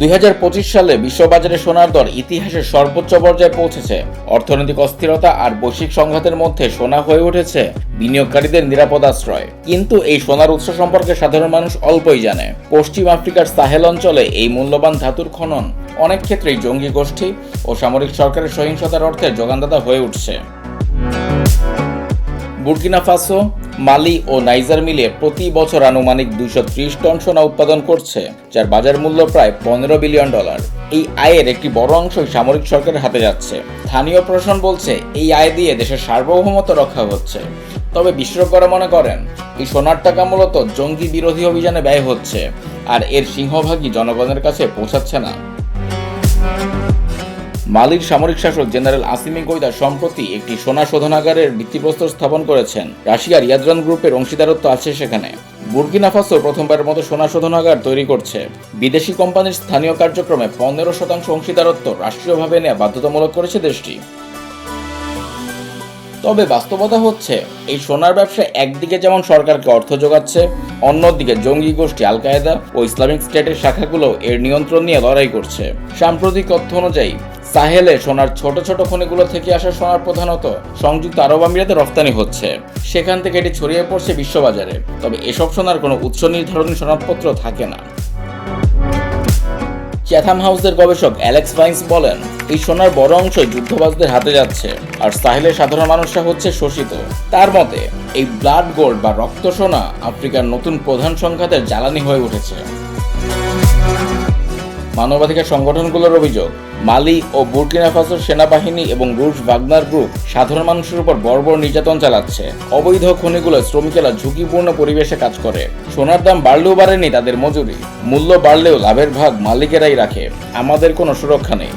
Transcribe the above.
দুই সালে বিশ্ববাজারে সোনার দর ইতিহাসের সর্বোচ্চ পর্যায়ে পৌঁছেছে। অর্থনৈতিক অস্থিরতা আর বৈশ্বিক সংঘাতের মধ্যে সোনা হয়ে উঠেছে বিনিয়োগকারীদের নিরাপদ আশ্রয়। কিন্তু এই সোনার উৎস সম্পর্কে সাধারণ মানুষ অল্পই জানে। পশ্চিম আফ্রিকার সাহেল অঞ্চলে এই মূল্যবান ধাতুর খনন অনেক ক্ষেত্রেই জঙ্গি গোষ্ঠী ও সামরিক সরকারের সহিংসতার অর্থে যোগানদাতা হয়ে উঠছে। বুর্কিনা ফাসো মালি ও নাইজার মিলে প্রতি বছর আনুমানিক ত্রিশ টন সোনা উৎপাদন করছে, যার বাজার মূল্য প্রায় পনেরো বিলিয়ন ডলার। এই আয়ের একটি বড় অংশই সামরিক সরকারের হাতে যাচ্ছে। স্থানীয় প্রশাসন বলছে, এই আয় দিয়ে দেশের সার্বভৌমত্ব রক্ষা হচ্ছে। তবে বিশেষজ্ঞরা মনে করেন, এই সোনার টাকা মূলত জঙ্গি বিরোধী অভিযানে ব্যয় হচ্ছে, আর এর সিংহভাগই জনগণের কাছে পৌঁছাচ্ছে না। মালির সামরিক শাসক জেনারেল আসিমি গোয়েদা সম্প্রতি একটি সোনা শোধনাগারের ভিত্তিপ্রস্তর স্থাপন করেছেন। রাশিয়ার ইয়াদ্রান গ্রুপের অংশীদারত্ব আছে সেখানে। বুর্কিনা ফাসো প্রথমবারের মতো সোনা শোধনাগার তৈরি করছে। বিদেশি কোম্পানির স্থানীয় কার্যক্রমে পনেরো শতাংশ অংশীদারত্ব রাষ্ট্রীয়ভাবে নেওয়া বাধ্যতামূলক করেছে দেশটি। তবে বাস্তবতা হচ্ছে, এই সোনার ব্যবসা একদিকে যেমন সরকারকে অর্থ যোগাচ্ছে, অন্যদিকে জঙ্গি গোষ্ঠী আল কায়েদা ও ইসলামিক স্টেটের শাখাগুলো এর নিয়ন্ত্রণ নিয়ে লড়াই করছে। সাম্প্রতিক তথ্য অনুযায়ী সাহেলে সোনার ছোট ছোট খনিগুলো থেকে আসা সোনার প্রধানত সংযুক্ত আরব আমিরাতে রফতানি হচ্ছে। সেখান থেকে এটি ছড়িয়ে পড়ছে বিশ্ববাজারে। তবে এসব সোনার কোনো উৎস নির্ধারণী সনদপত্র থাকে না। চ্যাথাম হাউসের গবেষক অ্যালেক্স ভাইন্স বলেন, এই সোনার বড় অংশ যুদ্ধবাজদের হাতে যাচ্ছে। আর সাহেলের সাধারণ মানুষরা হচ্ছে শোষিত। তার মতে, এই ব্লাড গোল্ড বা রক্ত সোনা আফ্রিকার নতুন প্রধান সংঘাতের জ্বালানি হয়ে উঠেছে। মানবাধিকার সংগঠনগুলোর অভিযোগ, মালি ও বুর্কিনা ফাসোর সেনাবাহিনী এবং রুশ ভাগনার গ্রুপ সাধারণ মানুষের উপর বর্বর নির্যাতন চালাচ্ছে। অবৈধ খনিগুলো শ্রমিকেরা ঝুঁকিপূর্ণ পরিবেশে কাজ করে। সোনার দাম বাড়লেও বাড়েনি তাদের মজুরি। মূল্য বাড়লেও লাভের ভাগ মালিকেরাই রাখে। আমাদের কোনো সুরক্ষা নেই।